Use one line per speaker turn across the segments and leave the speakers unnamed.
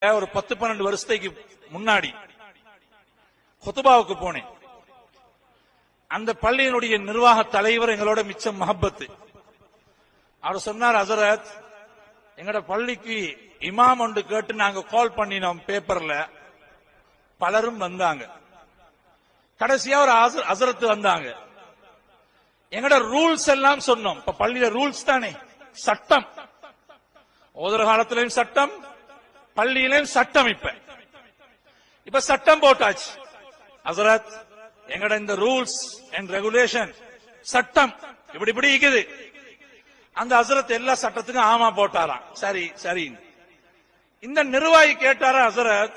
ஒரு பத்து பன்னெண்டு வருஷத்துக்கு முன்னாடி கொத்துபாவுக்கு போனேன். அந்த பள்ளியினுடைய நிர்வாக தலைவர் எங்களோட மிச்சம் மஹப்பத்து. அவர் சொன்னார் ஹசரத் எங்கட பள்ளிக்கு இமாம் ஒன்று கேட்டு நாங்க கால் பண்ணினோம் பேப்பர்ல பலரும் வந்தாங்க. கடைசியா ஒரு ஹசர- வந்தாங்க. எங்கட ரூல்ஸ் எல்லாம் சொன்னோம். இப்ப பள்ளியில ரூல்ஸ் தானே? சட்டம். ஓதுற காலத்திலையும் சட்டம் பள்ளியிலேயும் சட்டம் இப்ப. இப்ப சட்டம் போட்டாச்சு. அசரத் எங்கட இந்த ரூல்ஸ் அண்ட் ரெகுலேஷன் சட்டம் இப்படி இப்படி இருக்குது. அந்த அசரத் எல்லா சட்டத்துக்கும் ஆமா போட்டாராம். சரி சரி இந்த நிர்வாகி கேட்டாரா அசரத்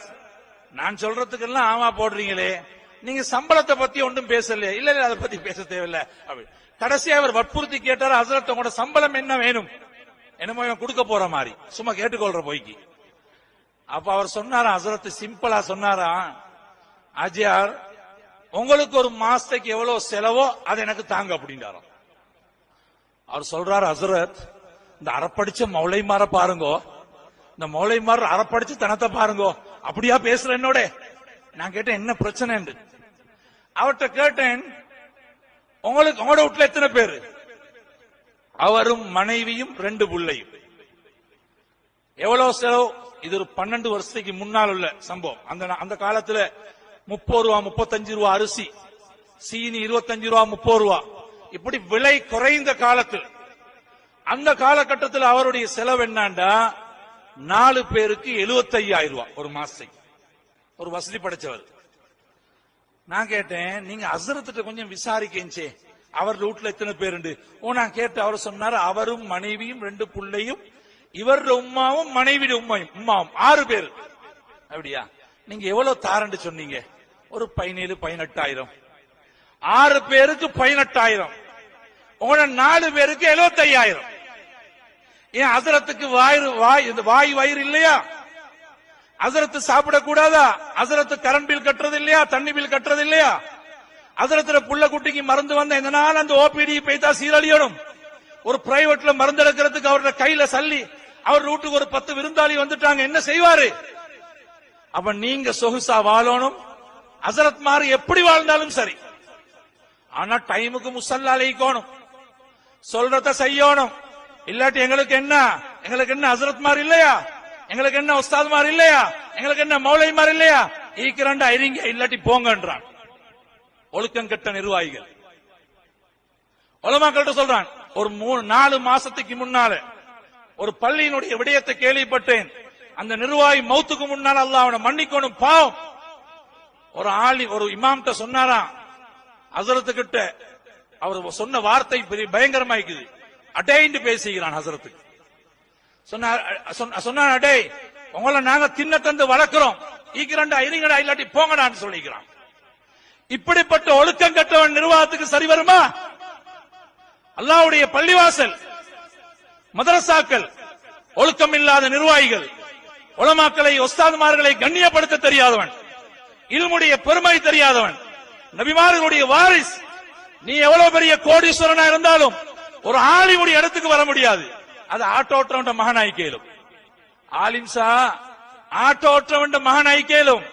நான் சொல்றதுக்கெல்லாம் ஆமா போடுறீங்களே. நீங்க சம்பளத்தை பத்தி ஒன்றும் பேசலையே. இல்ல இல்ல அதை பத்தி பேச தேவையில்ல. அப்படி. கடைசியா அவர் வற்புறுத்தி கேட்டாரா ஹசரத் உங்களோட சம்பளம் என்ன வேணும்? என்னமோ இவன் கொடுக்க போற மாதிரி. சும்மா கேட்டுக்கொள்ற போய்க்கு. அப்ப அவர் சொன்னாரா ஹசரத் சிம்பிளா சொன்னாரா ஆஜியார் உங்களுக்கு ஒரு மாசத்துக்கு எவ்வளவு செலவோ அதை எனக்கு தாங்க அப்படின்றாராம். அவர் சொல்றாரு ஹசரத் இந்த அறப்படிச்ச மௌளைமார பாருங்கோ இந்த மௌளைமார் அறப்படிச்ச தனத்தை பாருங்கோ அப்படியா பேசுற என்னோட? நான் கேட்டேன் என்ன பிரச்சனை அவர்கிட்ட கேட்டேன் உங்களுக்கு உங்களோட வீட்டுல எத்தனை பேரு? அவரும் மனைவியும் ரெண்டு பிள்ளையும். எவ்வளவு செலவு? இது ஒரு பன்னெண்டு வருஷத்துக்கு முன்னால் உள்ள சம்பவம். அந்த அந்த காலத்துல முப்பது ரூபா முப்பத்தஞ்சு ரூபா அரிசி சீனி இருபத்தஞ்சு ரூபா முப்பது ரூபா. இப்படி விலை குறைந்த காலத்தில் அந்த காலகட்டத்தில் அவருடைய செலவு என்னண்டா? நாலு பேருக்கு 75000 ரூபாய் ஒரு மாசத்துக்கு. ஒரு வசதி படைச்சவர். நான் கேட்டேன் நீங்க அசரத்திட்ட கொஞ்சம் விசாரிக்கேச்சே அவர் வீட்டுல எத்தனை பேருண்டு? ஓ நான் கேட்டு அவர் சொன்னார் அவரும் மனைவியும் ரெண்டு பிள்ளையும் இவர் உம்மாவும் மனைவியோட உம்மாவும் உம்மாவும் ஆறு பேர். அப்படியா? நீங்க எவ்வளவு தாரண்டு சொன்னீங்க? ஒரு பதினேழு பதினெட்டாயிரம். ஆறு பேருக்கு பதினெட்டாயிரம். உங்களோட நாலு பேருக்கு எழுபத்தையாயிரம் ஏன் அசரத்துக்கு வாய் வாய் இந்த வாய் வயிறு இல்லையா? அசரத்து சாப்பிடக்கூடாதா அசரத்து கரண்ட் பில் கட்டுறது இல்லையா? தண்ணி பில் கட்டுறது இல்லையா? அசரத்துல புள்ள குட்டிக்கு மருந்து வந்த எந்த நாள் அந்த ஓபிடி பெய்தா சீரழியணும்? ஒரு பிரைவேட்ல மருந்து எடுக்கிறதுக்கு அவரோட கையில சல்லி அவர் வீட்டுக்கு ஒரு பத்து விருந்தாளி வந்துட்டாங்க என்ன செய்வாரு? அப்ப நீங்க சொகுசா வாழணும். அசரத் மாறு எப்படி வாழ்ந்தாலும் சரி. ஆனா டைமுக்கு முசல்லா அழைக்கணும். சொல்றத செய்யணும். இல்லாட்டி எங்களுக்கு என்ன? எங்களுக்கு என்ன அசரத் மாறு இல்லையா? எங்களுக்கு என்ன உஸ்தாத் மாறு இல்லையா? எங்களுக்கு என்ன மௌலை மாறு இல்லையா? ஈக்கிறண்டா அறிங்க இல்லாட்டி போங்கன்றான். ஒழுக்கம் கெட்ட நிர்வாகிகள். உலமாக்கள்கிட்ட சொல்றான் ஒரு மூணு நாலு மாசத்துக்கு முன்னால ஒரு பள்ளியினுடைய விடயத்தை கேள்விப்பட்டேன். அந்த நிர்வாகி மௌத்துக்கு முன்னால் அல்லாஹ் அவனை மன்னிக்கணும் பாவம். ஒரு ஆளி ஒரு இமாம்கிட்ட சொன்னாராம் ஹசரத்து கிட்ட அவர் சொன்ன வார்த்தை பெரிய பயங்கரமாய்க்குது. அடைந்து பேசுகிறான் ஹசரத்துக்கு சொன்னார் சொன்னான் அடே உங்களை நாங்க தின்ன தந்து வளர்க்கிறோம். ஈக்கிறண்டா இருங்கடா இல்லாட்டி போங்கடான்னு சொல்லிக்கிறான். இப்படிப்பட்ட ஒழுக்கம் கட்டவன் நிர்வாகத்துக்கு சரி வருமா? அல்லாவுடைய பள்ளிவாசல். மதரசாக்கள் ஒழுக்கம் இல்லாத நிர்வாகிகள் உலமாக்களை ஒஸ்தாதுமார்களை கண்ணியப்படுத்த தெரியாதவன் இல்முடைய பெருமை தெரியாதவன் நபிமார்களுடைய வாரிஸ் நீ எவ்வளவு பெரிய கோடீஸ்வரனா இருந்தாலும் ஒரு ஆலிமுடைய இடத்துக்கு வர முடியாது. அது ஆட்டோட்டவன் மகனாய் கேளும் ஆலிம்சா ஆட்டோட்டவன் மகனாய் கேளும்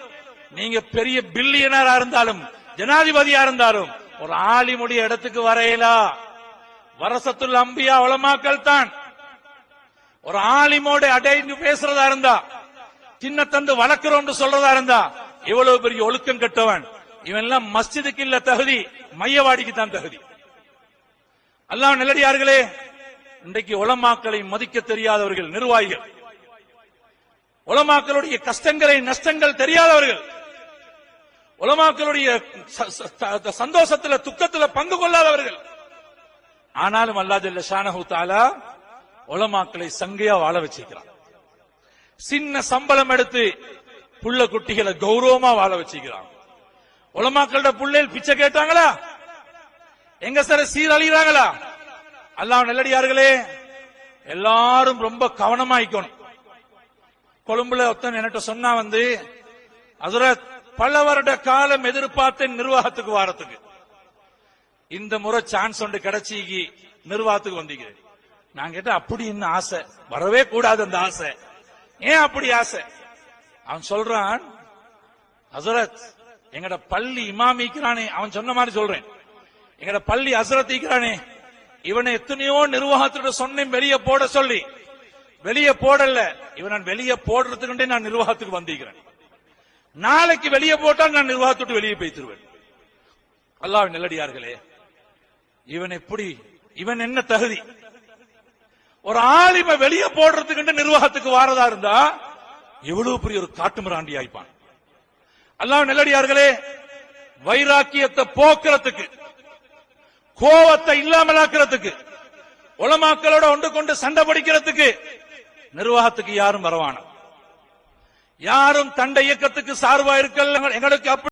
நீங்க பெரிய பில்லியனரா இருந்தாலும் ஜனாதிபதியா இருந்தாலும் ஒரு ஆலிமுடைய இடத்துக்கு வரையலா. வரசத்துள்ள அம்பியா உலமாக்கள் தான் ஒரு ஆலிமோட அடைந்து பேசுறதா இருந்தா சின்ன தந்து வளர்க்கிறோம் சொல்றதா இருந்தா இவ்வளவு பெரிய ஒழுக்கம் கட்டவன். இவன் எல்லாம் மஸ்ஜிதுக்கு இல்ல தகுதி மையவாடிக்கு தான் தகுதி. அல்லாஹ் நிலடியார்களே இன்றைக்கு உலமாக்களை மதிக்க தெரியாதவர்கள் நிர்வாகிகள். உலமாக்களுடைய கஷ்டங்களை நஷ்டங்கள் தெரியாதவர்கள். உலமாக்களுடைய ச- ச- சந்தோஷத்துல துக்கத்துல பங்கு கொள்ளாதவர்கள். ஆனாலும் அல்லா ஜல்ல ஷானஹு தாலா உலமாக்களை சங்கையா வாழ வச்சிருக்கிறான். சின்ன சம்பளம் எடுத்து புள்ள குட்டிகளை கௌரவமா வாழ வச்சிருக்கிறான். உலமாக்களோட புள்ளைகள் பிச்சை கேட்டாங்களா? எங்க சார் சீரழிகிறாங்களா அல்லாஹ் நல்லடியார்களே எல்லாரும் ரொம்ப கவனமாயிக்கணும். கொழும்புல ஒருத்தன் என்கிட்ட சொன்னா வந்து அதுல பல வருட காலம் எதிர்பார்த்தேன் நிர்வாகத்துக்கு வாரத்துக்கு. இந்த முறை சான்ஸ் ஒன்று கிடைச்சி நிர்வாகத்துக்கு வந்தீங்க நான் கேட்ட அப்படின்னு ஆசை? வரவே கூடாது அந்த ஆசை. ஏன் அப்படி ஆசை? அவன் சொல்றான் ஹசரத் எங்கட பள்ளி இமாம் ஈக்கிறானே அவன் சொன்ன மாதிரி சொல்றேன். எங்கட பள்ளி ஹசரத் ஈக்கிறானே இவனை எத்தனையோ நிர்வாகத்திட்ட சொன்னேன் வெளியே போட சொல்லி. வெளியே போடல இவன் நான் வெளியே போடுறதுக்கு நான் நிர்வாகத்துக்கு வந்திருக்கிறேன். நாளைக்கு வெளியே போட்டால் நான் நிர்வாகத்துட்டு வெளியே போய்த்திருவேன். அல்லாவின் நெல்லடியார்களே இவன் எப்படி இவன் என்ன தகுதி? ஒரு ஆலிம வெளியே போடுறதுக்கு நிர்வாகத்துக்கு வாரதா இருந்தா எவ்வளவு பெரிய ஒரு காட்டுமிராண்டி ஆயிப்பான். அல்லாஹ் நெல்லடியார்களே வைராக்கியத்தை போக்குறதுக்கு கோவத்தை இல்லாமலாக்குறதுக்கு உலமாக்களோட ஒன்று கொண்டு சண்டை படிக்கிறதுக்கு நிர்வாகத்துக்கு யாரும் வரவான? யாரும் தண்டை இயக்கத்துக்கு சார்பா இருக்க எங்களுக்கு அப்படி